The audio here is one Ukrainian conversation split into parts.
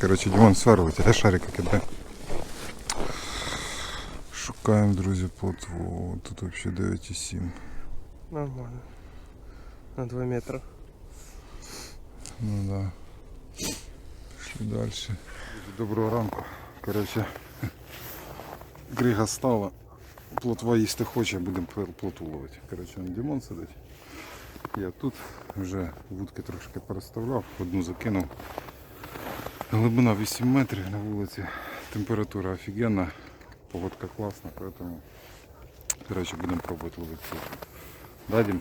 Коротше, Дімон сверлить, а шарика кидає. Шукаємо, друзі, плотву. Тут взагалі 9,7. Нормально. На 2 метра. Ну да. Пішли далі. Доброго ранку. Коротше, крига стала. Плотва їсти хоче, будемо пл- плотву ловити. Коротше, он Дімон сидить. Я тут вже вудки трошки переставляв, одну закинув. Глибина 8 метрів на вулиці. Температура офігенна, погодка класна, поэтому коротше, будемо пробувати ловити плотву. Да,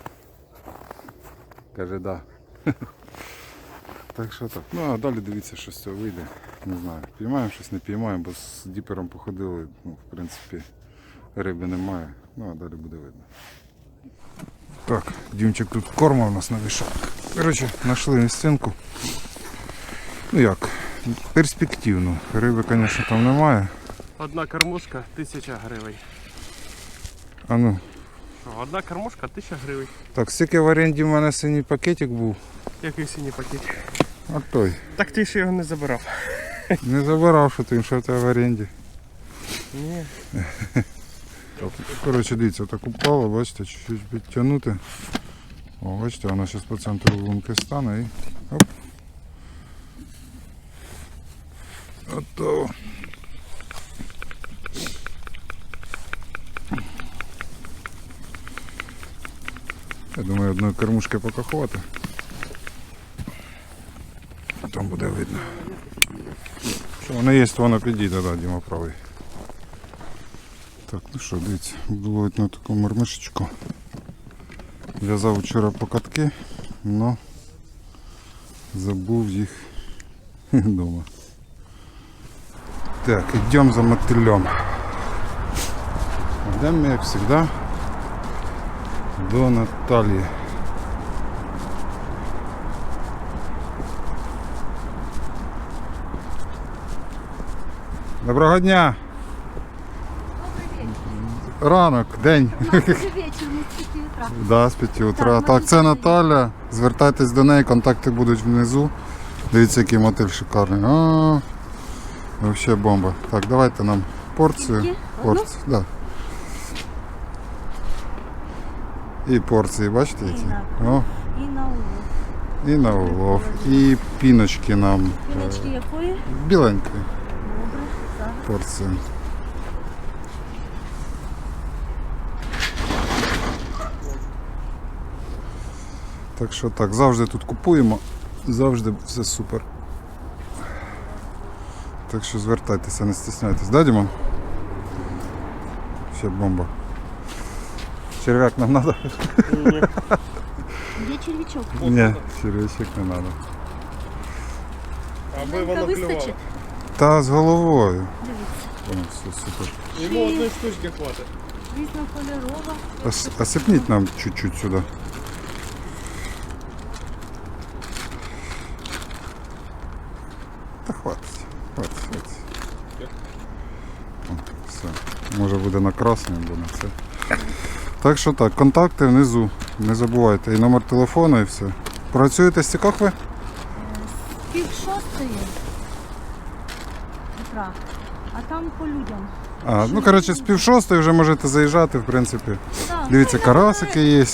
Каже, да. Так що так. Ну а далі дивіться, що з цього вийде. Не знаю. Піймаємо щось, не піймаємо, бо з діпером походили, ну, в принципі, риби немає. Ну а далі буде видно. Так, Дімчик тут корма у нас навішав. Коротше, знайшли місцинку. Ну як, перспективно. Риби, звісно, там немає. Одна кормушка 1000 гривень. А ну, Що, Одна кормушка 1000 гривень. так, стільки в оренді в мене синій пакетик був, Який синій пакет. а той. Так ти ще його не забирав. Не забирав, що ти, що в тебе в оренді. Ні. Коротше, дивіться, так упало, бачите, чуть-чуть підтягнути. О, бачите, вона зараз по центру лунки стане і оп. Готово. Я думаю, одної кормушки поки хватить. Там буде видно. Що воно є, то воно підійде, да, Діма правий. Так, ну що, дивіться, буду ловити на таку мармишечку. В'язав вчора покатки, але забув їх вдома. Так, йдемо за мотылем. Йдемо ми, як завжди, до Наталії. Доброго дня! Ранок, день. Уже вечер, мы с 5 утра. Да, з 5 утра. Так, це Наталя. Наталя. Звертайтесь до неї, контакти будуть внизу. Дивіться, який мотель шикарний. А, Взагалі бомба. Так, давайте нам порцію. Скільки? Одну? Порцію, да. І порції, бачите які? на О, І на улов. і на улов. І піночки нам. Піночки якої? Біленької Добре, зараз. порції. Так що так, завжди тут купуємо, завжди все супер. Так що звертайтеся, не стісняйтесь, да, Діма? Ще бомба. Черв'як нам треба? Ні. Є червячок. Ні, черв'ячок не треба. Аби Маленька воно клювало. вистачить. Та з головою. Дивіться. О, все супер. Йому одної штучки хватить. Різнокольорова. Ос- Осипніть нам чуть-чуть сюди. Та хватить, хватить, Може буде на красному, або на це. Так що так, контакти внизу. Не забувайте. І номер телефону, і все. Працюєте з Цікохви? Пів шостої утра. А там по людям. А, ну коротше, з пів шостої вже можете заїжджати, в принципі. Дивіться, ну, карасики є.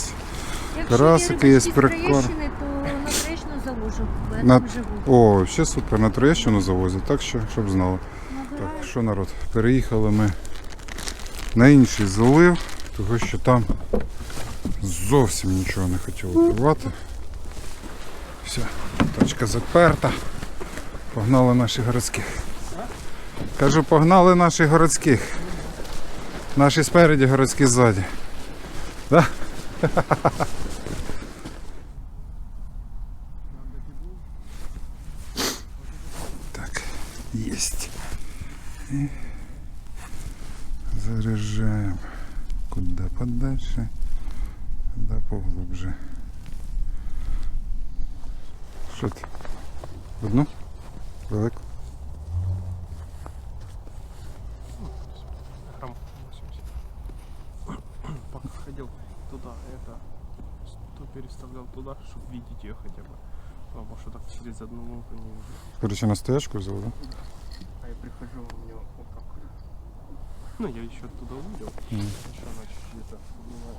Карасики є перекор. На завожу. я На- там живу. О, ще супер, на Троєщину завозять, так що, щоб знали. Так, що народ? Переїхали ми на інший залив, тому що там зовсім нічого не хотіло клювати. Все, точка заперта. Погнали наших городських. Кажу, погнали наших городських. Наші спереді, городські ззаді. Да? заряжаем. Куда подальше, куда поглубже. Що ти? Одну? Грамм 80. Пока ходил туда, это, то переставлял туда, чтобы видеть ее хотя бы. Або що так через одну лунку не видно. Короче, на стоячку взял, да? А я прихожу, у него вот окна, я еще оттуда увидел. Mm. Еще ночь где-то была.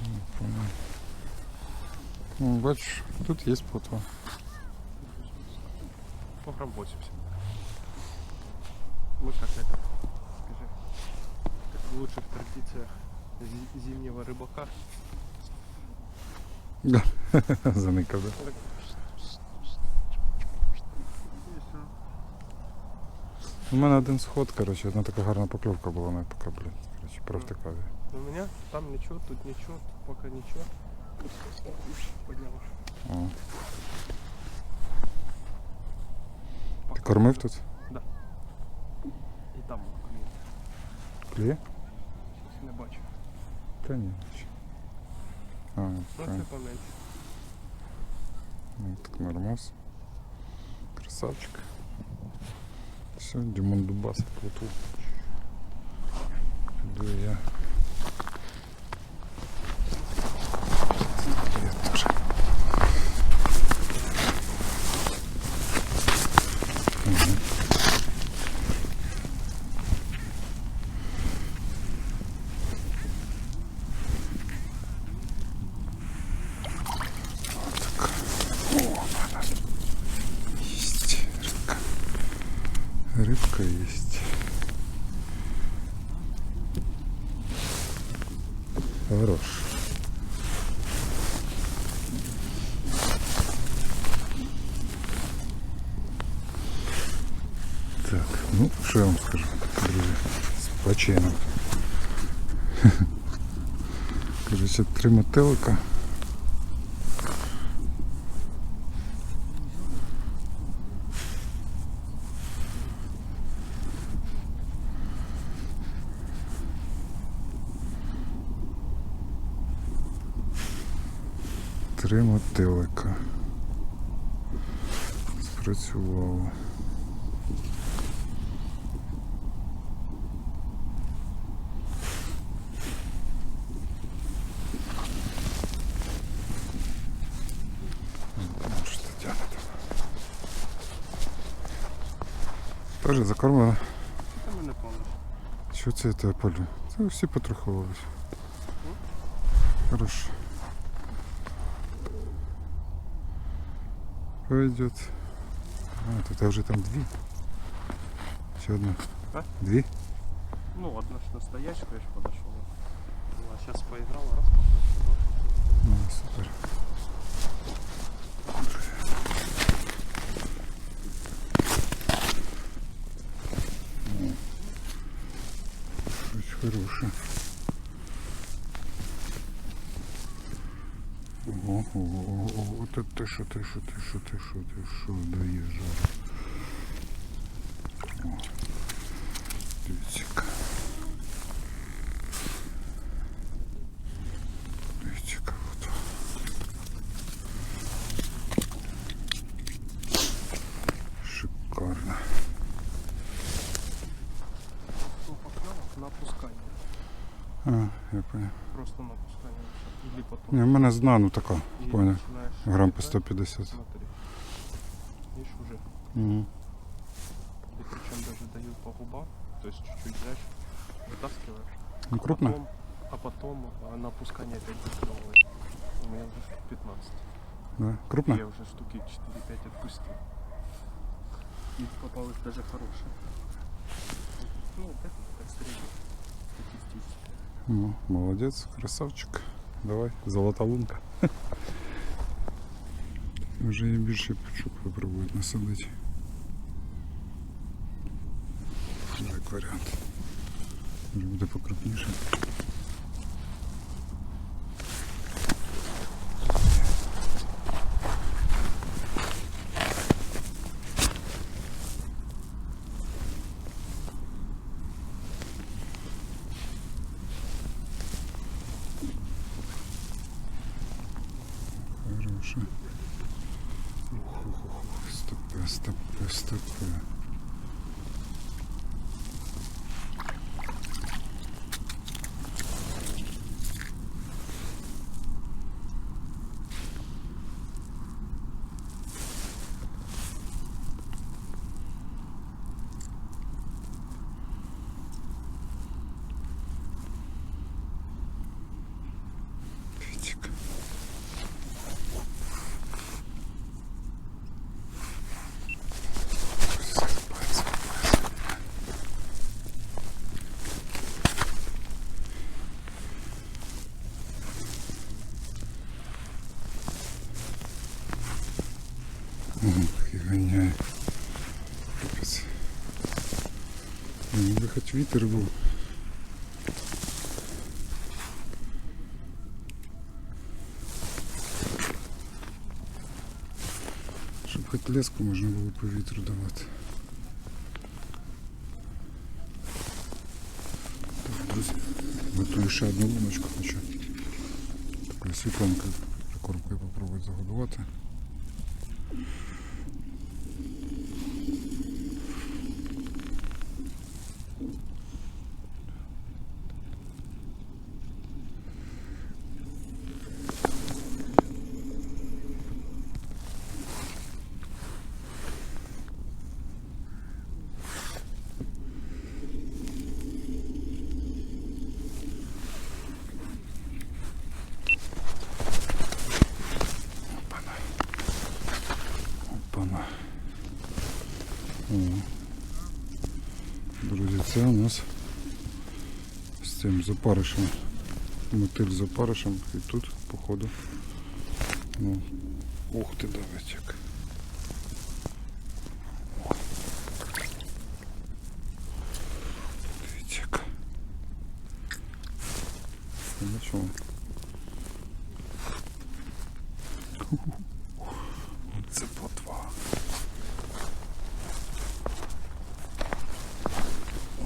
Не понял. Ну, бачишь, тут есть плотва. Поработимся. Мы как это, скажи, как в лучших традициях зимнего рыбака. Да, заныкал, да? У мене один сход, короче, одна така гарна покльовка була на поки, блін. Короче, провтикав. я. У меня там ничего, тут ничего, тут пока ничего. Подняла. О. Ти Пока. кормив тут? І там клієнт. Кліє? Щось не бачу. Та ні. ще. А, Ну правильно. це поменше. Ну, так нормас. Красавчик. Все, Димон Дубас плоту. Я. Я що я вам скажу, друзі, почином. Короче, три мотилика. Три мотилика. Спрацювало. Теж закормлено. Та мене повністю. Що це я тебе полю? Це всі потроховувались. Хорошо. Пойдет. А, тут вже там дві. Ще одна. А? Дві? Ну, одна ж настоящая, я ж подошел. Ну, а сейчас поиграл, раз пошел. Ну, супер. Хороше. Ого, ого, ого, ого, ти, що, ти що, ти що, ти що, ти що, даєш жару. Не, в мене з дна, ну така, начинаешь Грам по играть. 150. Смотри. Видишь, уже. Угу. И причем даже дают по губам. То есть чуть-чуть знаешь, вытаскиваешь. Ну, крупно? Потом, а потом а, на опускание опять выклевываешь. У меня уже штук 15. Да? Крупно? Я уже штуки 4-5 отпустил. И попалось даже хорошее. Ну, вот это так средний. Статистически. Ну, молодець, красавчик. Давай, золота лунка. Вже і більше пучок попробують насадити. Як варіант. Може буде покрупніше. Хоч вітер був. Щоб хоч леску можна було по вітру давати. Так, друзі, готую ще одну луночку хочу. Такою світленькою прикормкою попробувати загодувати. Опана. О. Друзі, це у нас з цим запаришем. Мотиль запаришем. І тут, походу. Ну, ух ти, давайте як. Дивіться як. Ну чого? Це плотва.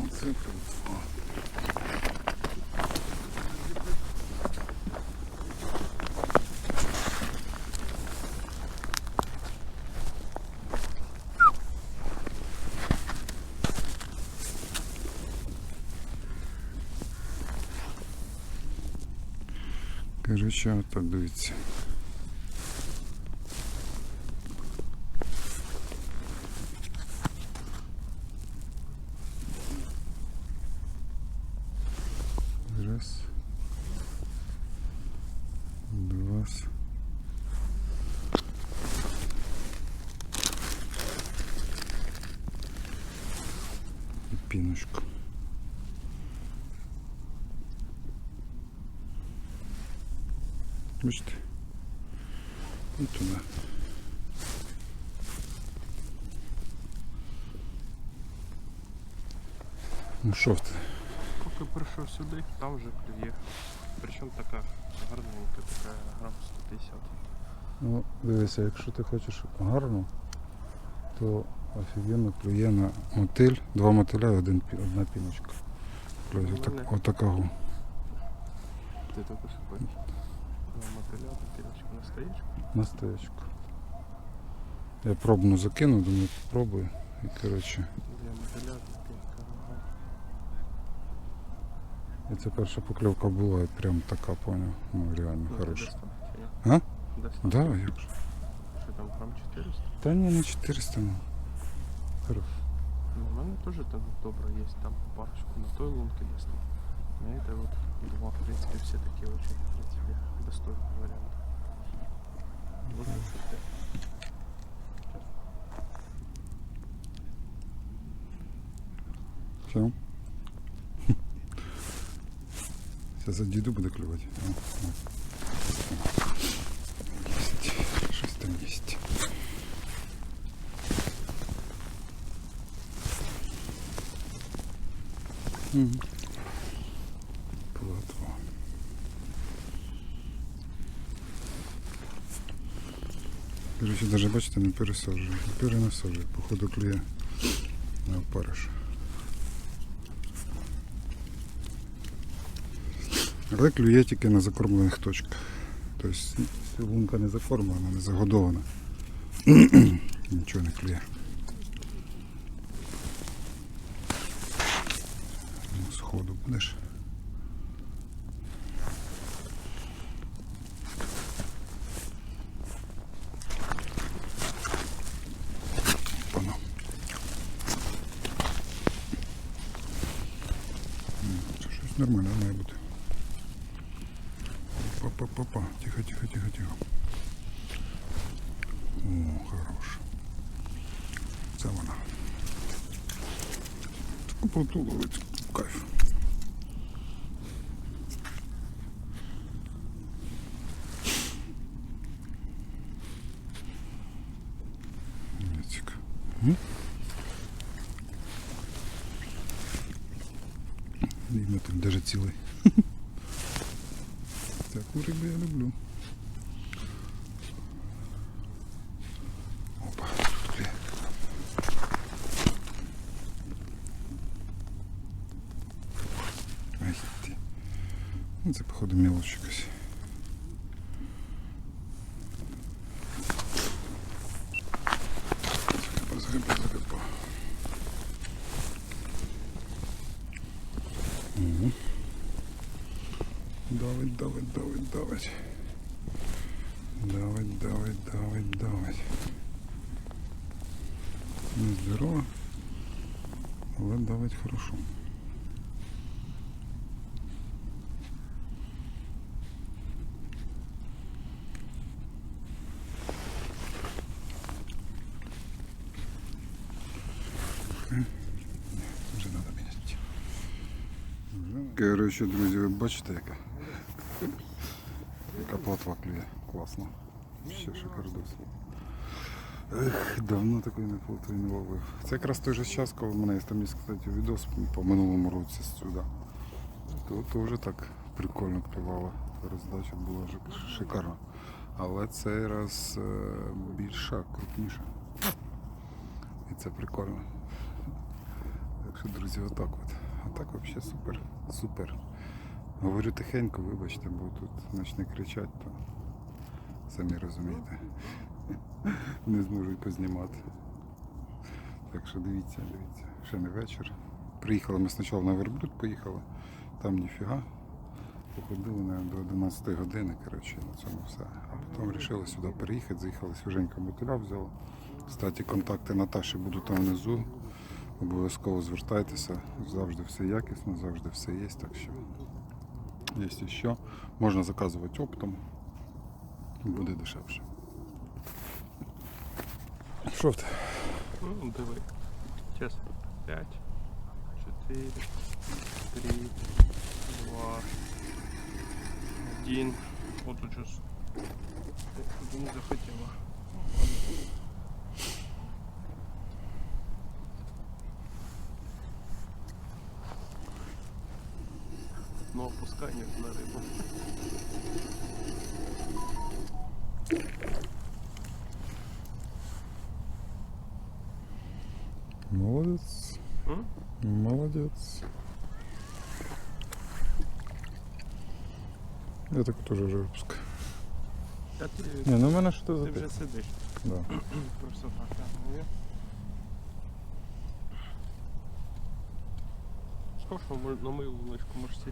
Оце плотва. Короче, так дивіться. Раз. Два. І піночку. Бачите? І туди. Ну що ти? Поки прийшов сюди, там вже клює. Причому така гарненька, така грам 150. Ну, дивися, якщо ти хочеш гарно, то офігенно клює на мотиль, два мотиля і один, одна піночка. Клює отак, отакого. Ти також бачиш. На мотиля, мотилячку на стоїчку. На стоячку. Я пробну закину, думаю, попробую. І коротше, Для мотиля пінка. Ага. і це перша покльовка була, і прям така, поняв. Ну реально Ну, хороша. десь там, чи ні? А? Десь там. Да, як же. Що там, грам 400? Та ні, не 400, ну. Хорош. Ну, у мене теж там добре є, там парочку на той лунке десь там. На этой вот два, в принципе, все такие очень, в принципе, достойные варианты. Вот так что ты. Все. Зараз за діду буде клювати. О, о. Єсть. Щось там єсть. Мгм. Короче, даже бачите, не пересаджую. Не перенасаджую. Походу клює на опариш. Але клює тільки на закормлених точках. Тобто лунка не закормлена, не загодована. Нічого не клює. Ну, Сходу будеш. Па-па-па-па. Тихо, тихо, тихо, тихо. О, хорош. Це вона. Таку ловить. Кайф. М? Видно, там даже цілий. Дуже я люблю. Опа, тут Ай, ты. Ну, это походу мілоч якась. Коротше, друзі, ви бачите, яка, яка платва клює. Класно. Ще шикардос. Давно такої не плотви не ловив. Це якраз той же час, коли в мене є там кстати, відос по минулому році сюди. То, то так прикольно клювало. Роздача була шикарна. Але цей раз е, більша, крупніша. І це прикольно. Так що, друзі, отак от. А так взагалі супер. Супер. Говорю тихенько, вибачте, бо тут почне кричать, то самі розумієте. Не зможу й познімати. Так що дивіться, дивіться. Ще не вечір. Приїхали ми спочатку на верблюд поїхали, там ніфіга. Походили наверное, до 11 години, коротше, на цьому все. А потім вирішили сюди переїхати, заїхали свіженька мотиля взяли. Кстати, контакти Наташі будуть там внизу. Обов'язково звертайтеся, завжди все якісно, завжди все є, так що є що. Можна заказувати оптом, буде дешевше. Що ти? Ну, диви. Чесно. 5, 4, 3, 2, 1. Вот тут сейчас. Что-то не захотела. Но опускание на рыбу. Молодець. М? Молодець. Я так теж вже випускаю. Та ти, Ні, ну в мене що ти за вже те. сидиш. Да. Просто так, так, ні? Сказав, що мо- на мою луночку можеш сісти.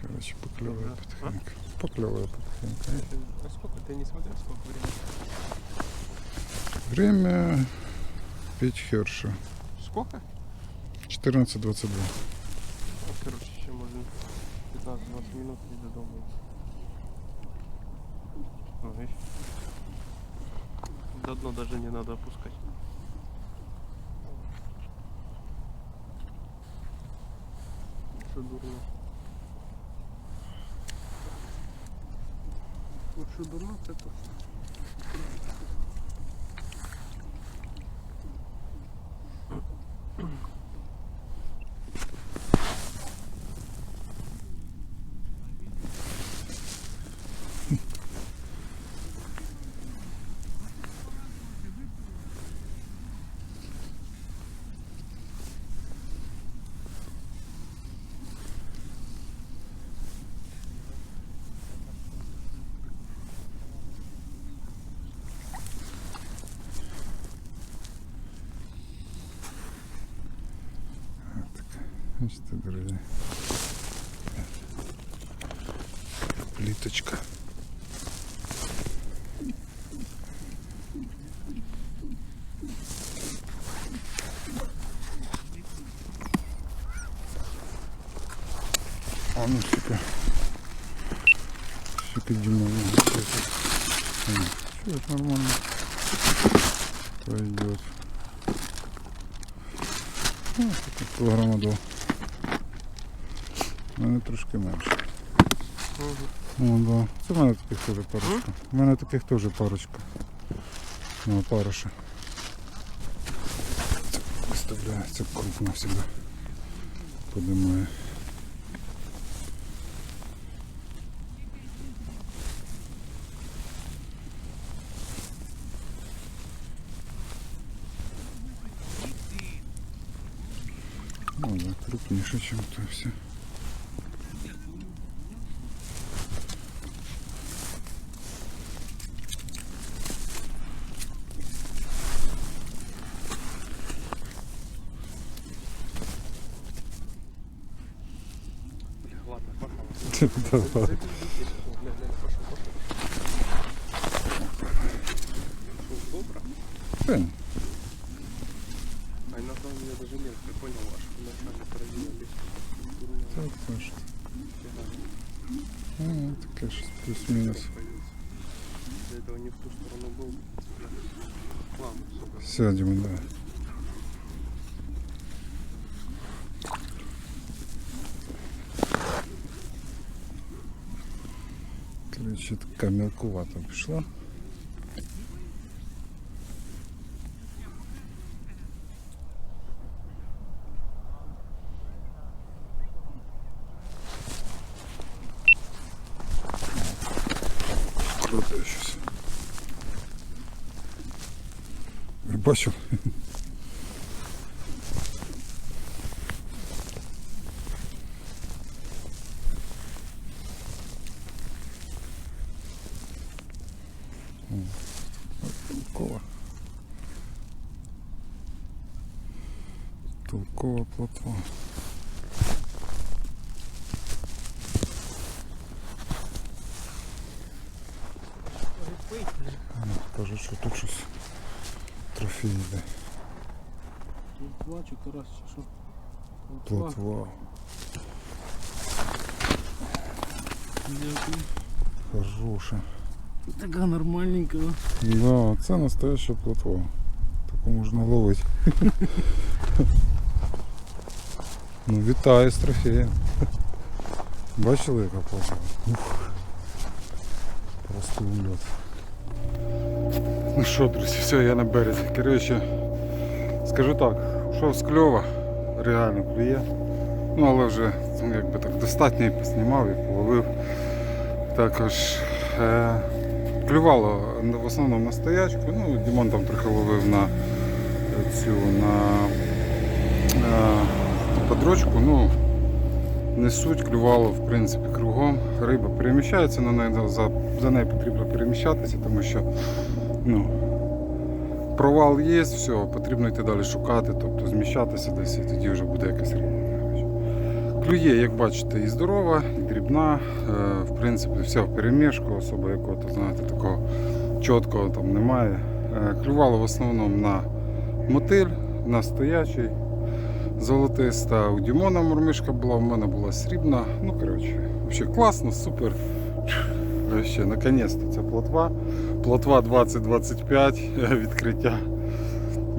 Короче, поклевывает Ага. потихоньку. Поклевывает потихоньку. Ты- А сколько? Ты не смотрел, сколько времени? Время пить херша. Сколько? 14.22. Ну, короче, еще можно 15-20 минут и до дома. Ну, видишь? До дна даже не надо опускать. Что дурно? Лучше дурно, это точно. бачите, друзі. Пліточка. А ну ще Ще підіймаю. Все, нормально. Пойдет. Ну, тут кілограма два. У мене трошки менше. Угу. О, да. Це в мене таких теж парочка. У мене таких теж парочка. Ну, паруша. Виставляється крупно завжди. Подимає. Ну да, крупніше, ніж то все. Давай. Правильно. А иногда у меня даже нет, я понял, аж вначале проделали. Так, значит. Ну, это, конечно, плюс-минус. До этого не в ту сторону был. Сядем, да. така мілкувата пішла. Бачив? Платва. Дякую. Хороша. Така нормальненька. Да, це настояща платва. Таку можна ловити. ну, вітаю з трофеєм. Бачили, яка платва? Ух. Просто ульот. Ну що, друзі, все, я на березі. Коротше, скажу так, що з кльова, Реально клює. Ну, але вже ну, якби так достатньо і поснімав, і половив. Також е, клювало в основному на стоячку. Ну, Дімон там трохи ловив на цю на е, подрочку. Ну, не суть, клювало в принципі кругом. Риба переміщається на неї, за, за нею потрібно переміщатися, тому що ну, провал є, все, потрібно йти далі шукати, тобто зміщатися десь і тоді вже буде якась риба. Клює, як бачите, і здорова, і дрібна, е, в принципі, вся в перемішку, особо якого-то, знаєте, такого чіткого там немає. Е, Клювало в основному на мотиль, на стоячий, золотиста. У Дімона мурмишка була, в мене була срібна. Ну, коротше, взагалі класно, супер. Ще, наконець-то ця плотва. Плотва 2025 відкриття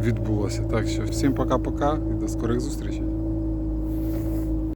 відбулося. Так що всім пока-пока і до скорих зустрічей.